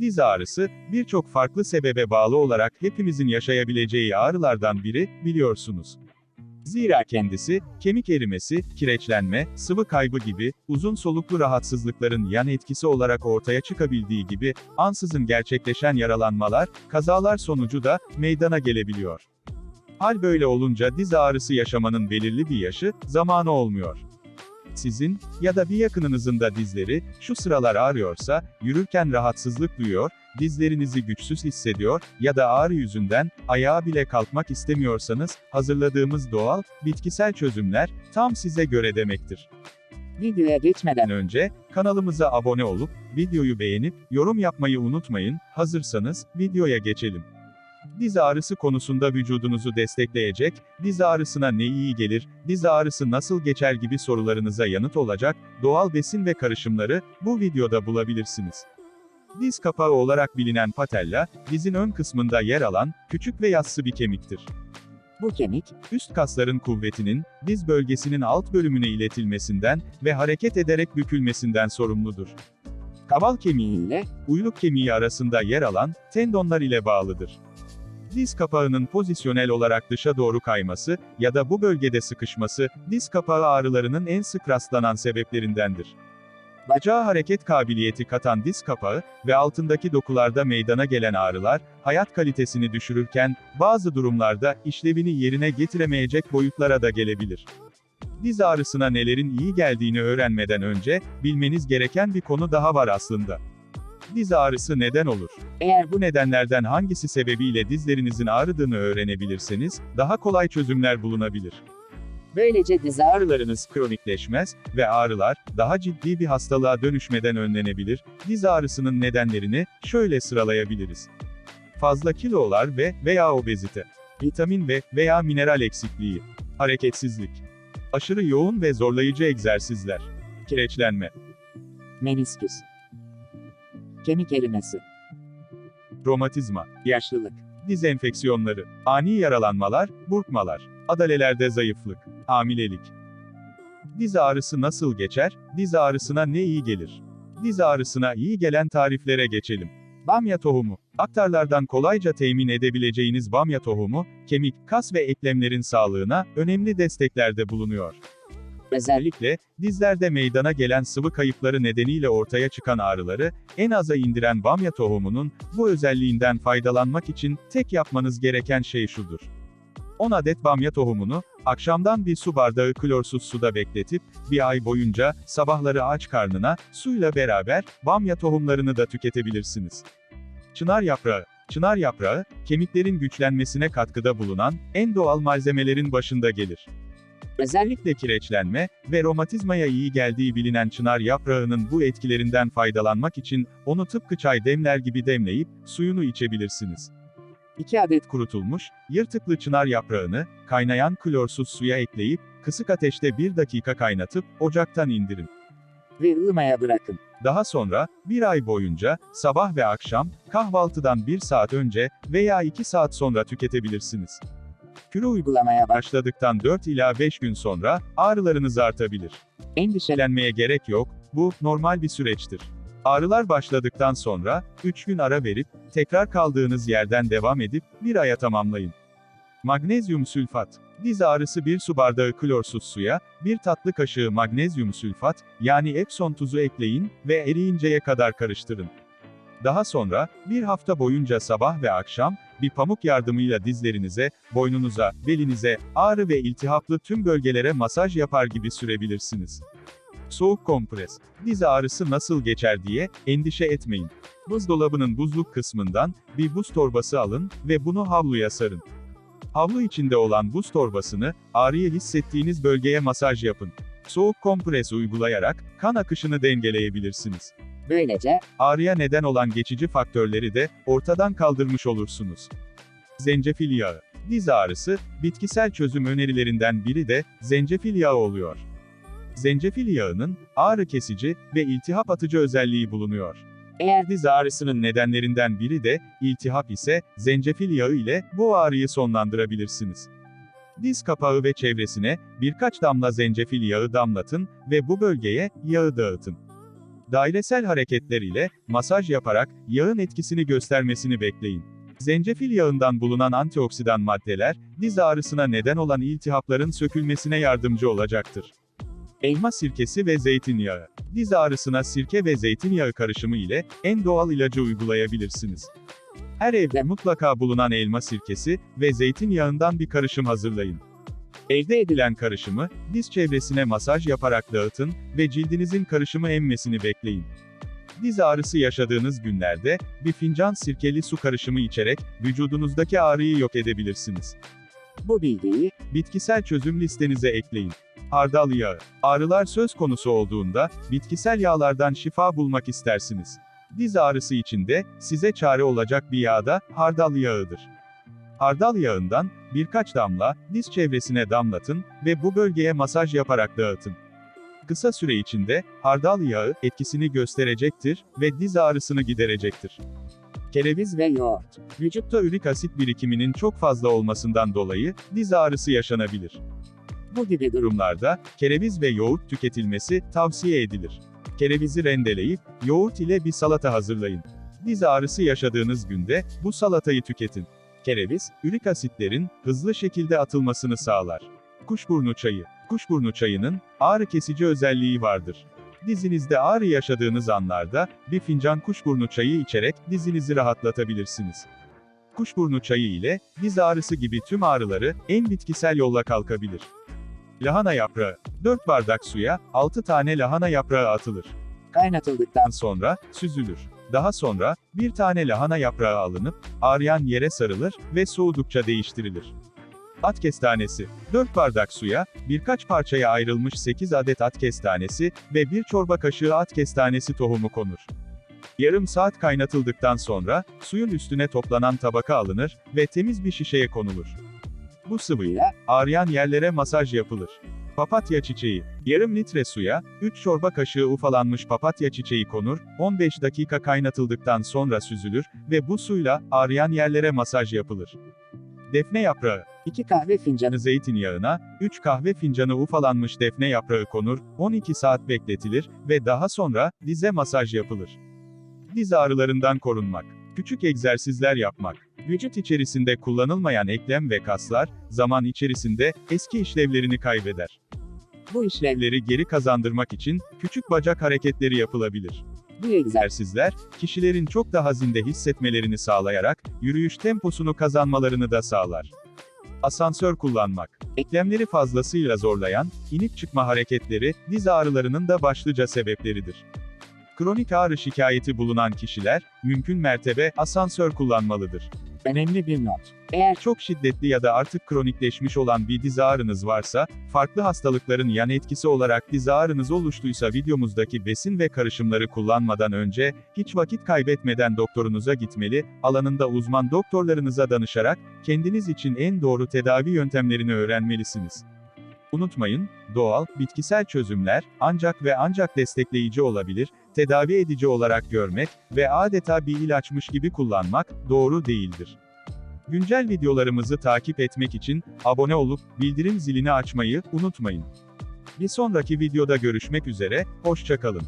Diz ağrısı, birçok farklı sebebe bağlı olarak hepimizin yaşayabileceği ağrılardan biri, biliyorsunuz. Zira kendisi, kemik erimesi, kireçlenme, sıvı kaybı gibi, uzun soluklu rahatsızlıkların yan etkisi olarak ortaya çıkabildiği gibi, ansızın gerçekleşen yaralanmalar, kazalar sonucu da, meydana gelebiliyor. Hal böyle olunca diz ağrısı yaşamanın belirli bir yaşı, zamanı olmuyor. Sizin, ya da bir yakınınızın da dizleri, şu sıralar ağrıyorsa, yürürken rahatsızlık duyuyor, dizlerinizi güçsüz hissediyor ya da ağrı yüzünden, ayağa bile kalkmak istemiyorsanız, hazırladığımız doğal, bitkisel çözümler, tam size göre demektir. Videoya geçmeden önce, kanalımıza abone olup, videoyu beğenip, yorum yapmayı unutmayın, hazırsanız, videoya geçelim. Diz ağrısı konusunda vücudunuzu destekleyecek, diz ağrısına ne iyi gelir, diz ağrısı nasıl geçer gibi sorularınıza yanıt olacak, doğal besin ve karışımları, bu videoda bulabilirsiniz. Diz kapağı olarak bilinen patella, dizin ön kısmında yer alan, küçük ve yassı bir kemiktir. bu kemik, Üst kasların kuvvetinin, diz bölgesinin alt bölümüne iletilmesinden ve hareket ederek bükülmesinden sorumludur. Kaval kemiği ile, uyluk kemiği arasında yer alan, tendonlar ile bağlıdır. Diz kapağının pozisyonel olarak dışa doğru kayması ya da bu bölgede sıkışması, diz kapağı ağrılarının en sık rastlanan sebeplerindendir. Bacağa hareket kabiliyeti katan diz kapağı ve altındaki dokularda meydana gelen ağrılar, hayat kalitesini düşürürken, bazı durumlarda işlevini yerine getiremeyecek boyutlara da gelebilir. Diz ağrısına nelerin iyi geldiğini öğrenmeden önce, bilmeniz gereken bir konu daha var aslında. Diz ağrısı neden olur? eğer Bu nedenlerden hangisi sebebiyle dizlerinizin ağrıdığını öğrenebilirseniz, daha kolay çözümler bulunabilir. böylece diz ağrı Ağrılarınız kronikleşmez ve ağrılar, daha ciddi bir hastalığa dönüşmeden önlenebilir. Diz ağrısının nedenlerini, şöyle sıralayabiliriz. Fazla kilolar ve veya obezite. Vitamin ve veya mineral eksikliği. Hareketsizlik. Aşırı yoğun ve zorlayıcı egzersizler. Kireçlenme. menisküs, kemik erimesi, Romatizma. yaşlılık, Diz enfeksiyonları, ani yaralanmalar, burkmalar, adalelerde zayıflık, hamilelik. Diz ağrısı nasıl geçer? Diz ağrısına ne iyi gelir? Diz ağrısına iyi gelen tariflere geçelim. Bamya tohumu. Aktarlardan kolayca temin edebileceğiniz bamya tohumu, kemik, kas ve eklemlerin sağlığına önemli desteklerde bulunuyor. Özellikle, dizlerde meydana gelen sıvı kayıpları nedeniyle ortaya çıkan ağrıları, en aza indiren bamya tohumunun, bu özelliğinden faydalanmak için, tek yapmanız gereken şey şudur. 10 adet bamya tohumunu, akşamdan bir su bardağı klorsuz suda bekletip, bir ay boyunca, sabahları aç karnına, suyla beraber, bamya tohumlarını da tüketebilirsiniz. Çınar yaprağı. Çınar yaprağı, kemiklerin güçlenmesine katkıda bulunan, en doğal malzemelerin başında gelir. Özellikle kireçlenme ve romatizmaya iyi geldiği bilinen çınar yaprağının bu etkilerinden faydalanmak için, onu tıpkı çay demler gibi demleyip, suyunu içebilirsiniz. 2 adet kurutulmuş, yırtıklı çınar yaprağını, kaynayan klorsuz suya ekleyip, kısık ateşte 1 dakika kaynatıp, ocaktan indirin. ve ılımaya bırakın. Daha sonra, bir ay boyunca, sabah ve akşam, kahvaltıdan 1 saat önce veya 2 saat sonra tüketebilirsiniz. Kürü Uygulamaya baş. başladıktan 4 ila 5 gün sonra, ağrılarınız artabilir. Endişelen Endişelenmeye gerek yok, bu, normal bir süreçtir. Ağrılar başladıktan sonra, 3 gün ara verip, tekrar kaldığınız yerden devam edip, bir aya tamamlayın. Magnezyum sülfat. Diz ağrısı bir su bardağı klorsuz suya, bir tatlı kaşığı magnezyum sülfat, yani Epsom tuzu ekleyin ve eriyinceye kadar karıştırın. Daha sonra, bir hafta boyunca sabah ve akşam, bir pamuk yardımıyla dizlerinize, boynunuza, belinize, ağrı ve iltihaplı tüm bölgelere masaj yapar gibi sürebilirsiniz. Soğuk kompres. Diz ağrısı nasıl geçer diye, endişe etmeyin. Buzdolabının buzluk kısmından, bir buz torbası alın ve bunu havluya sarın. Havlu içinde olan buz torbasını, ağrıyı hissettiğiniz bölgeye masaj yapın. Soğuk kompres uygulayarak, kan akışını dengeleyebilirsiniz. Böylece, Ağrıya neden olan geçici faktörleri de, ortadan kaldırmış olursunuz. Zencefil yağı. Diz ağrısı, bitkisel çözüm önerilerinden biri de, zencefil yağı oluyor. Zencefil yağının, ağrı kesici ve iltihap atıcı özelliği bulunuyor. eğer Diz ağrısının nedenlerinden biri de, iltihap ise, zencefil yağı ile, bu ağrıyı sonlandırabilirsiniz. Diz kapağı ve çevresine, birkaç damla zencefil yağı damlatın ve bu bölgeye, yağı dağıtın. Dairesel hareketler ile, masaj yaparak, yağın etkisini göstermesini bekleyin. Zencefil yağından bulunan antioksidan maddeler, diz ağrısına neden olan iltihapların sökülmesine yardımcı olacaktır. Elma sirkesi ve zeytinyağı. Diz ağrısına sirke ve zeytinyağı karışımı ile, en doğal ilacı uygulayabilirsiniz. Her evde mutlaka bulunan elma sirkesi ve zeytinyağından bir karışım hazırlayın. Elde edilen karışımı, diz çevresine masaj yaparak dağıtın ve cildinizin karışımı emmesini bekleyin. Diz ağrısı yaşadığınız günlerde, bir fincan sirkeli su karışımı içerek, vücudunuzdaki ağrıyı yok edebilirsiniz. Bu bilgiyi, Bitkisel çözüm listenize ekleyin. Hardal yağı. Ağrılar söz konusu olduğunda, bitkisel yağlardan şifa bulmak istersiniz. Diz ağrısı için de, size çare olacak bir yağ da, hardal yağıdır. Hardal yağından, birkaç damla, diz çevresine damlatın ve bu bölgeye masaj yaparak dağıtın. Kısa süre içinde, hardal yağı, etkisini gösterecektir ve diz ağrısını giderecektir. Kereviz ve yoğurt. Vücutta ürik asit birikiminin çok fazla olmasından dolayı, diz ağrısı yaşanabilir. Bu gibi durum. Durumlarda, kereviz ve yoğurt tüketilmesi, tavsiye edilir. Kerevizi rendeleyip, yoğurt ile bir salata hazırlayın. Diz ağrısı yaşadığınız günde, bu salatayı tüketin. Kereviz, ürik asitlerin, hızlı şekilde atılmasını sağlar. Kuşburnu çayı. Kuşburnu çayının, ağrı kesici özelliği vardır. Dizinizde ağrı yaşadığınız anlarda, bir fincan kuşburnu çayı içerek, dizinizi rahatlatabilirsiniz. Kuşburnu çayı ile, diz ağrısı gibi tüm ağrıları, en bitkisel yolla kalkabilir. Lahana yaprağı. 4 bardak suya, 6 tane lahana yaprağı atılır. Kaynatıldıktan sonra, süzülür. Daha sonra, bir tane lahana yaprağı alınıp, ağrıyan yere sarılır ve soğudukça değiştirilir. At kestanesi. 4 bardak suya, birkaç parçaya ayrılmış 8 adet at kestanesi ve bir çorba kaşığı at kestanesi tohumu konur. Yarım saat kaynatıldıktan sonra, suyun üstüne toplanan tabaka alınır ve temiz bir şişeye konulur. Bu sıvıyla, ağrıyan yerlere masaj yapılır. Papatya çiçeği. Yarım litre suya, 3 çorba kaşığı ufalanmış papatya çiçeği konur, 15 dakika kaynatıldıktan sonra süzülür ve bu suyla, ağrıyan yerlere masaj yapılır. Defne yaprağı. 2 kahve fincanı Zeytinyağına, 3 kahve fincanı ufalanmış defne yaprağı konur, 12 saat bekletilir ve daha sonra, dize masaj yapılır. Diz ağrılarından korunmak. Küçük egzersizler yapmak. Vücut içerisinde kullanılmayan eklem ve kaslar, zaman içerisinde, eski işlevlerini kaybeder. Bu işlem, Evleri geri kazandırmak için, küçük bacak hareketleri yapılabilir. bu egzersiz, Egzersizler, kişilerin çok daha zinde hissetmelerini sağlayarak, yürüyüş temposunu kazanmalarını da sağlar. Asansör kullanmak. Eklemleri fazlasıyla zorlayan, inip çıkma hareketleri, diz ağrılarının da başlıca sebepleridir. Kronik ağrı şikayeti bulunan kişiler, mümkün mertebe, asansör kullanmalıdır. Önemli bir not. Eğer Çok şiddetli ya da artık kronikleşmiş olan bir diz ağrınız varsa, farklı hastalıkların yan etkisi olarak diz ağrınız oluştuysa videomuzdaki besin ve karışımları kullanmadan önce, hiç vakit kaybetmeden doktorunuza gitmeli, alanında uzman doktorlarınıza danışarak, kendiniz için en doğru tedavi yöntemlerini öğrenmelisiniz. Unutmayın, doğal, bitkisel çözümler, ancak ve ancak destekleyici olabilir, tedavi edici olarak görmek ve adeta bir ilaçmış gibi kullanmak, doğru değildir. Güncel videolarımızı takip etmek için, abone olup, bildirim zilini açmayı, unutmayın. Bir sonraki videoda görüşmek üzere, hoşçakalın.